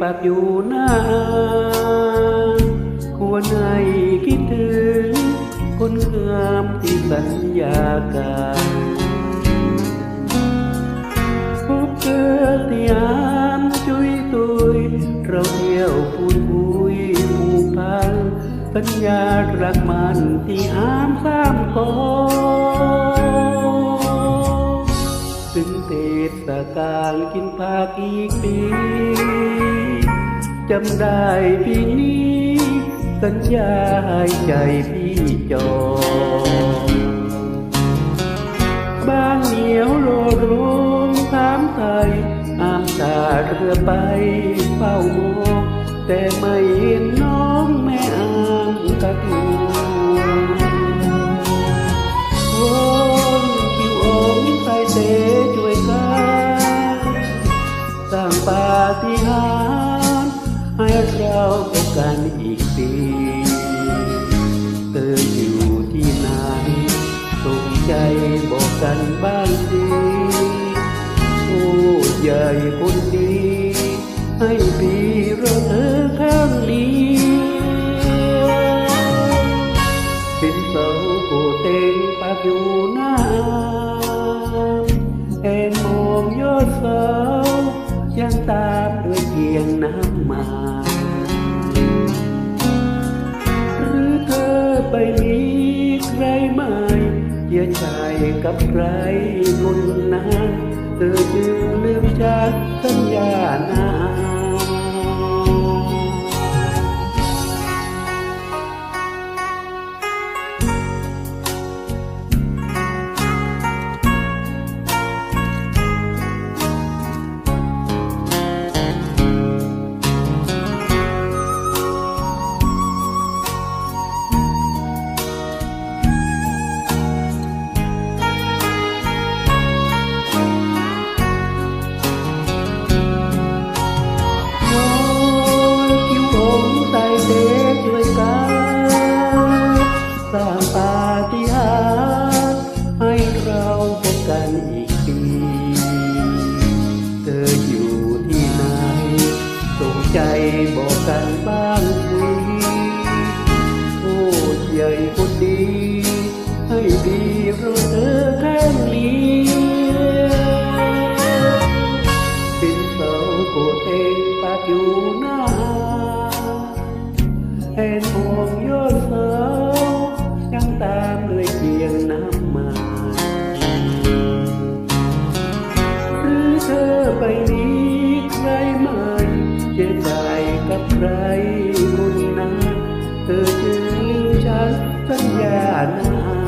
ปักอยู่หน้า ควรให้คิดถึง คนงามที่สัญญากันพบเจอที่ยามจุยตุยเราเที่ยวพูดคุยผูกพันสัญญารักมันที่อามสามกอถึาลกินผักอีกปีจำได้ปีนี้ สัญญาให้ใจพี่จองบ้านเหนียวโรดรุมถามไทยอามตาเรือไปเฝ้ามองแต่ไม่เห็นน้อง ฏิหารให้เราพบกันอีกปีเธออยู่ที่ไหนส่งใจบอกกันบ้างสิโอ้ใหญ่คนดีให้พี่เราเธอข้างนี้เป็นเสาโกเต็งปากอยู่หน้า ยเพียงน้ำมาหรือเธอไปมีใครใหม่เยียใจกับใครคนนั้นเธอจึงลืมจากสัญญานา งยอดเสายังตามด้วยเพียงน้ำมาหรือเธอไปนี้ใครมาจะได้กับใครคนนั้น เธอจึงลืมฉันสัญญานา